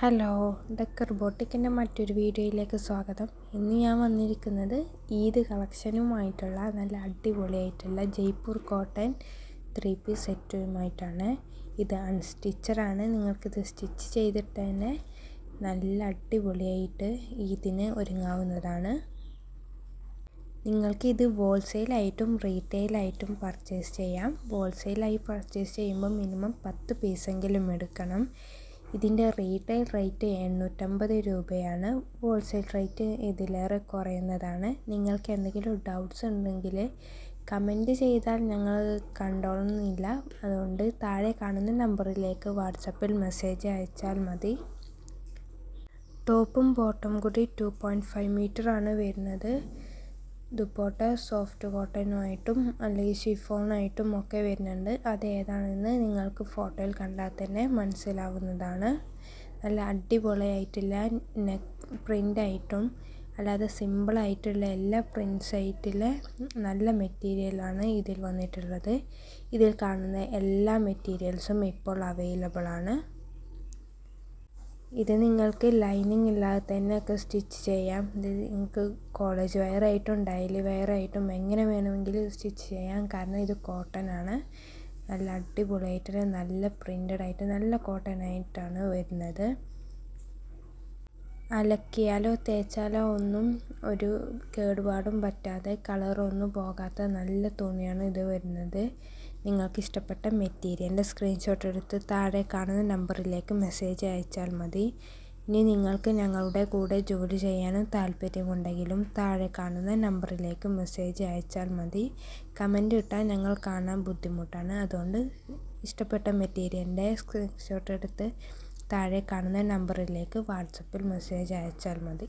Hello decker ബോട്ടിക്കിന്റെ മറ്റൊരു വീഡിയോയിലേക്ക് സ്വാഗതം. ഇന്ന് ഞാൻ വന്നിരിക്കുന്നത് ഈദ് കളക്ഷനുമായിട്ടുള്ള നല്ല അടിപൊളിയായിട്ടുള്ള ജയ്പൂർ കോട്ടൺ ത്രീ പീസ് സെറ്റുമായിട്ടാണ്. ഇത് അൺസ്റ്റിച്ചറാണ്. നിങ്ങൾക്കിത് സ്റ്റിച്ച് ചെയ്തിട്ട് തന്നെ നല്ല അടിപൊളിയായിട്ട് ഈദിന് ഒരുങ്ങാവുന്നതാണ്. നിങ്ങൾക്ക് ഇത് ഹോൾസെയിലായിട്ടും റീറ്റെയിലായിട്ടും പർച്ചേസ് ചെയ്യാം. ഹോൾസെയിലായി പർച്ചേസ് ചെയ്യുമ്പോൾ മിനിമം പത്ത് പീസെങ്കിലും എടുക്കണം. ഇതിന്റെ റീറ്റെയിൽ റേറ്റ് എണ്ണൂറ്റമ്പത് രൂപയാണ്. ഹോൾസെയിൽ റേറ്റ് ഇതിലേറെ കുറയുന്നതാണ്. നിങ്ങൾക്ക് എന്തെങ്കിലും ഡൗട്ട്സ് ഉണ്ടെങ്കിൽ കമന്റ് ചെയ്താൽ ഞങ്ങൾ കണ്ടോളുന്നില്ല. അതുകൊണ്ട് താഴെ കാണുന്ന നമ്പറിലേക്ക് വാട്സപ്പിൽ മെസ്സേജ് അയച്ചാൽ മതി. ടോപ്പും ബോട്ടം കൂടി ടു പോയിന്റ് ഫൈവ് മീറ്ററാണ് വരുന്നത്. ദുപ്പോട്ട സോഫ്റ്റ് കോട്ടനുമായിട്ടും അല്ലെങ്കിൽ ഷിഫോണായിട്ടും ഒക്കെ വരുന്നുണ്ട്. അത് ഏതാണെന്ന് നിങ്ങൾക്ക് ഫോട്ടോയിൽ കണ്ടാൽ തന്നെ മനസ്സിലാവുന്നതാണ്. നല്ല അടിപൊളിയായിട്ടുള്ള നെക്ക് പ്രിന്റായിട്ടും അല്ലാതെ സിമ്പിളായിട്ടുള്ള എല്ലാ പ്രിൻസ് ആയിട്ടുള്ള നല്ല മെറ്റീരിയലാണ് ഇതിൽ വന്നിട്ടുള്ളത്. ഇതിൽ കാണുന്ന എല്ലാ മെറ്റീരിയൽസും ഇപ്പോൾ അവൈലബിൾ ആണ് ഇത് നിങ്ങൾക്ക് ലൈനിങ് ഇല്ലാതെ തന്നെ ഒക്കെ സ്റ്റിച്ച് ചെയ്യാം. ഇത് നിങ്ങൾക്ക് കോളേജ് വെയറായിട്ടും ഡെയിലി വെയറായിട്ടും എങ്ങനെ വേണമെങ്കിലും സ്റ്റിച്ച് ചെയ്യാം. കാരണം ഇത് കോട്ടൺ ആണ്. നല്ല അടിപൊളിയായിട്ട് നല്ല പ്രിന്റഡ് ആയിട്ട് നല്ല കോട്ടൺ ആയിട്ടാണ് വരുന്നത്. അലക്കിയാലോ തേച്ചാലോ ഒന്നും ഒരു കേടുപാടും പറ്റാതെ കളറൊന്നും പോകാത്ത നല്ല തുണിയാണ് ഇത് വരുന്നത്. നിങ്ങൾക്ക് ഇഷ്ടപ്പെട്ട മെറ്റീരിയലിന്റെ സ്ക്രീൻഷോട്ട് എടുത്ത് താഴെ കാണുന്ന നമ്പറിലേക്ക് മെസ്സേജ് അയച്ചാൽ മതി. ഇനി നിങ്ങൾക്ക് ഞങ്ങളുടെ കൂടെ ജോലി ചെയ്യാനും താല്പര്യമുണ്ടെങ്കിലും താഴെ കാണുന്ന നമ്പറിലേക്ക് മെസ്സേജ് അയച്ചാൽ മതി. കമന്റ് ഇട്ടാൽ ഞങ്ങൾ കാണാൻ ബുദ്ധിമുട്ടാണ്. അതുകൊണ്ട് ഇഷ്ടപ്പെട്ട മെറ്റീരിയലിന്റെ സ്ക്രീൻഷോട്ട് എടുത്ത് താഴെ കാണുന്ന നമ്പറിലേക്ക് വാട്സപ്പിൽ മെസ്സേജ് അയച്ചാൽ മതി.